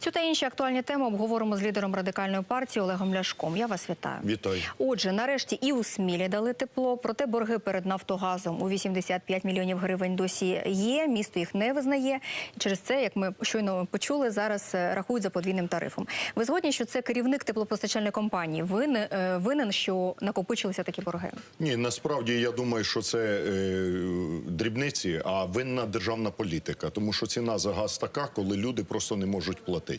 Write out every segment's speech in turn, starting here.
Цю та інші актуальні теми обговоримо з лідером радикальної партії Олегом Ляшком. Я вас вітаю. Вітаю. Отже, нарешті і у Смілі дали тепло. Проте борги перед Нафтогазом у 85 мільйонів гривень досі є. Місто їх не визнає. Через це, як ми щойно почули, зараз е, рахують за подвійним тарифом. Ви згодні, що це керівник теплопостачальної компанії винен, е, винен, що накопичилися такі борги? Ні, насправді я думаю, що це е, дрібниці, а винна державна політика, тому що ціна за газ така, коли люди просто не можуть платити.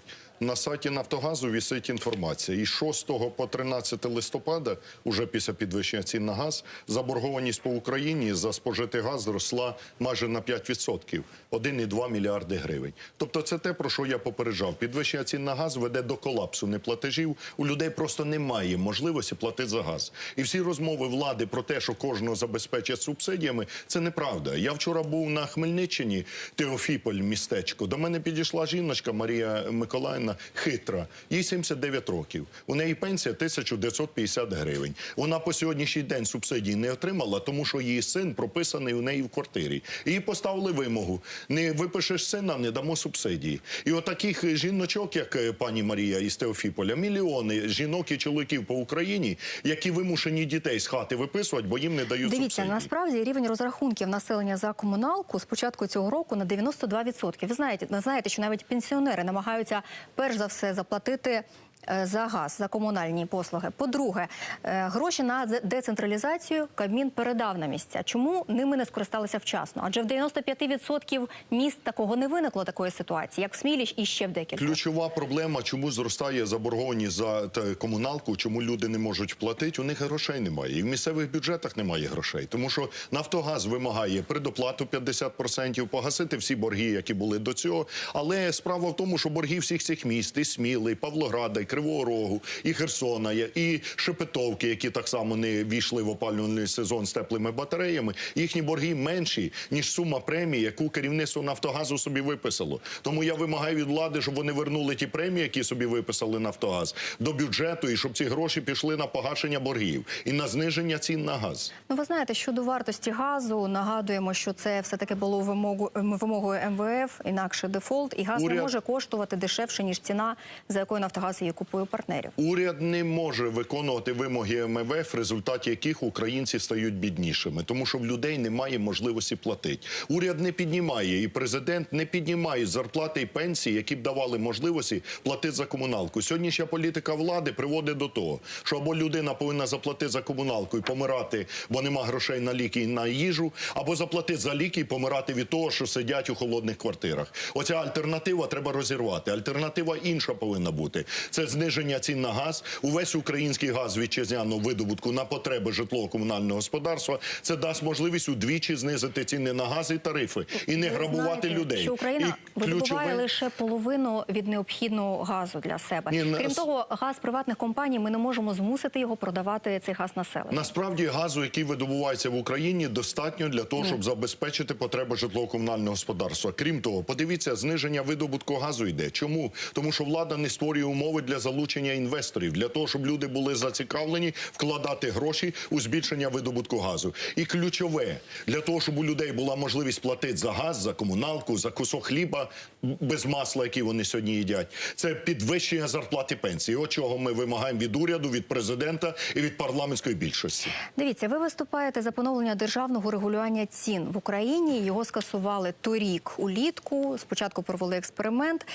На сайті Нафтогазу вісить інформація. І 6 по 13 листопада, уже після підвищення цін на газ, заборгованість по Україні за спожитий газ зросла майже на 5%, 1,2 мільярди гривень. Тобто, це те, про що я попереджав. Підвищення цін на газ веде до колапсу неплатежів. У людей просто немає можливості платити за газ. І всі розмови влади про те, що кожного забезпечать субсидіями, це неправда. Я вчора був на Хмельниччині, Теофіполь, містечко. До мене підійшла жіночка Марія Миколаївна, хитра. Їй 79 років. У неї пенсія 1950 гривень. Вона по сьогоднішній день субсидії не отримала, тому що її син прописаний у неї в квартирі. Їй поставили вимогу: не випишеш сина, не дамо субсидії. І отаких жіночок, як е, пані Марія із Теофіполя, мільйони жінок і чоловіків по Україні, які вимушені дітей з хати виписувати, бо їм не дають Дивіться, субсидії. насправді рівень розрахунків населення за комуналку з початку цього року на 92%. Ви знаєте, знаєте, що навіть пенсіонери намагаються перш за все заплатити. Е, За газ, за комунальні послуги. По-друге, е, гроші на децентралізацію Кабмін передав на місця. Чому ними не скористалися вчасно? Адже в 95% міст такого не виникло такої ситуації, як в Сміліч і ще в декілька. Ключова проблема, чому зростає заборгованість за комуналку, чому люди не можуть платити, у них грошей немає. І в місцевих бюджетах немає грошей. Тому що Нафтогаз вимагає предоплату 50%, погасити всі борги, які були до цього. Але справа в тому, що борги всіх цих міст, і Сміли, і Павлограда, і Кривого Рогу, і Херсона, і Шепетовки, які так само не війшли в опалювальний сезон з теплими батареями, їхні борги менші, ніж сума премії, яку керівництво Нафтогазу собі виписало. Тому я вимагаю від влади, щоб вони вернули ті премії, які собі виписали Нафтогаз, до бюджету, і щоб ці гроші пішли на погашення боргів і на зниження цін на газ. Ну, ви знаєте, щодо вартості газу, нагадуємо, що це все таки було вимогу, ем, вимогою МВФ, інакше дефолт, і газ не може коштувати дешевше ніж ціна, за якою Нафтогаз її купує партнерів. Уряд не може виконувати вимоги МВФ, в результаті яких українці стають біднішими, тому що в людей немає можливості платити. Уряд не піднімає і президент не піднімає зарплати і пенсії, які б давали можливості платити за комуналку. Сьогоднішня політика влади приводить до того, що або людина повинна заплатити за комуналку і помирати, бо нема грошей на ліки і на їжу, або заплатити за ліки і помирати від того, що сидять у холодних квартирах. Оця альтернатива треба розірвати. Альтернатива інша повинна бути. Це зниження цін на газ. Увесь український газ вітчизняного видобутку на потреби житлово-комунального господарства. Це дасть можливість удвічі знизити ціни на газ і тарифи і не Ви грабувати знаєте, людей. Що Україна І видобуває ключове- лише половину від необхідного газу для себе. Ні, Крім нас- того, газ приватних компаній ми не можемо змусити його продавати цей газ населенню. Насправді газу, який видобувається в Україні, достатньо для того, щоб забезпечити потреби житлово-комунального господарства. Крім того, подивіться, зниження видобутку газу йде. Чому? Тому що влада не створює умови для залучення інвесторів, для того, щоб люди були зацікавлені вкладати гроші у збільшення видобутку газу. І ключове для того, щоб у людей була можливість платити за газ, за комуналку, за кусок хліба без масла, який вони сьогодні їдять. Це підвищення зарплати пенсії. От чого ми вимагаємо від уряду, від президента і від парламентської більшості. Дивіться, ви виступаєте за поновлення державного регулювання цін в Україні. Його скасували торік улітку. Спочатку провели експеримент.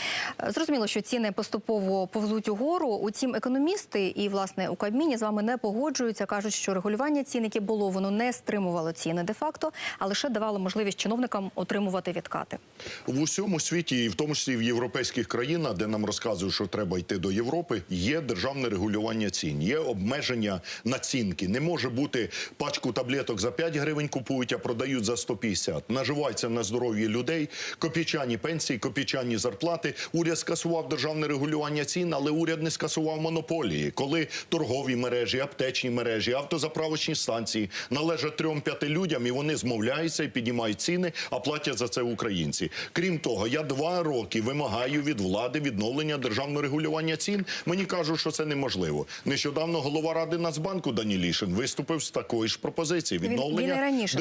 Е, Зрозуміло, що ціни поступово повзуть угору. Утім, економісти і власне у Кабміні з вами не погоджуються. кажуть, що регулювання цін, яке було, воно не стримувало ціни де-факто, а лише давало можливість чиновникам отримувати відкати. В усьому світі, і в тому числі в європейських країнах, де нам розказують, що треба йти до Європи, є державне регулювання цін, є обмеження націнки. Не може бути пачку таблеток за 5 гривень купують, а продають за 150. Наживаються на здоров'ї людей, копійчані пенсії, копійчані зарплати. Уряд скасував державне регулювання цін, але уряд не скасував монополії, коли торгові мережі, аптечні мережі, автозаправочні станції належать трьом-п'яти людям, і вони змовляються і піднімають ціни, а платять за це українці. Крім того, я два роки вимагаю від влади відновлення державного регулювання цін. Мені кажуть, що це неможливо. Нещодавно голова ради Нацбанку Данілішин виступив з такої ж пропозиції Він- він відновлення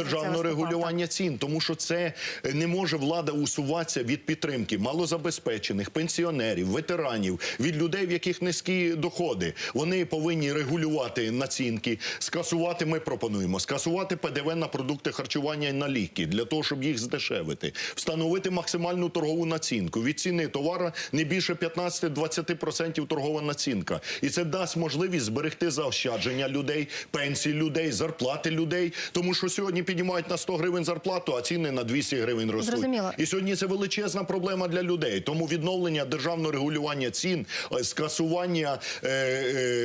державного регулювання цін, тому що це е, не може влада усуватися від підтримки малозабезпечених пенсіонерів, ветеранів, від людей, в яких низькі доходи. Вони повинні регулювати націнки, скасувати. Ми пропонуємо скасувати ПДВ на продукти харчування і на ліки для того, щоб їх здешевити, встановити максимальну торгову націнку. Від ціни товара не більше 15-20% торгова націнка, і це дасть можливість зберегти заощадження людей, пенсії людей, зарплати людей. Тому що сьогодні піднімають на 100 гривень зарплату, а ціни на 200 гривень ростуть. Зрозуміло. І сьогодні це величезна проблема для людей. Тому відновлення державного регулювання цін, е, скасування е, е,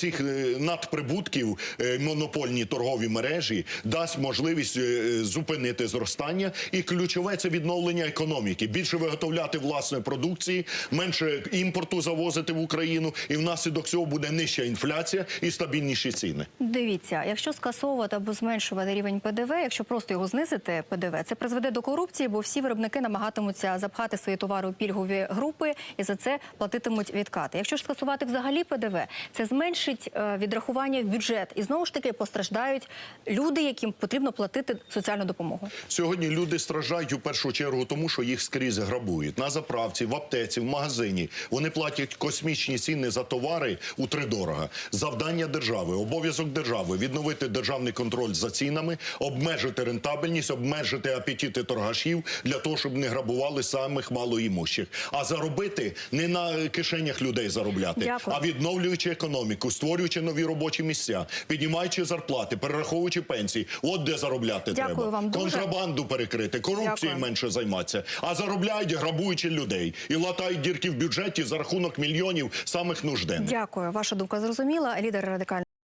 оцих е, надприбутків е, монопольні торгові мережі дасть можливість е, зупинити зростання. І ключове це відновлення економіки. Більше виготовляти власної продукції, менше імпорту завозити в Україну, і внаслідок цього буде нижча інфляція і стабільніші ціни. Дивіться, якщо скасовувати або зменшувати рівень ПДВ, якщо просто його знизити ПДВ, це призведе до корупції, бо всі виробники намагатимуться запхати свої товари у пільгові групи і за це платитимуть відкати. Якщо ж скасувати взагалі ПДВ, це зменшить е, відрахування в бюджет, і знову ж таки постраждають люди, яким потрібно платити соціальну допомогу. Сьогодні люди страждають у першу чергу тому, що їх скрізь грабують. На заправці, в аптеці, в магазині. Вони платять космічні ціни за товари утридорога. Завдання держави, обов'язок держави відновити державний контроль за цінами, обмежити рентабельність, обмежити апетити торгашів для того, щоб не грабували самих малоімущих. А заробити не на кишенях людей заробляти, Дякую. а відновлюючи економіку, створюючи нові робочі місця, піднімаючи зарплати, перераховуючи пенсії. От де заробляти Дякую треба. вам дуже. Контрабанду перекрити, корупцією Дякую. менше займатися. А заробляють грабуючи людей і латають дірки в бюджеті за рахунок мільйонів самих нужденних. Дякую. Ваша думка зрозуміла. Лідер радикальної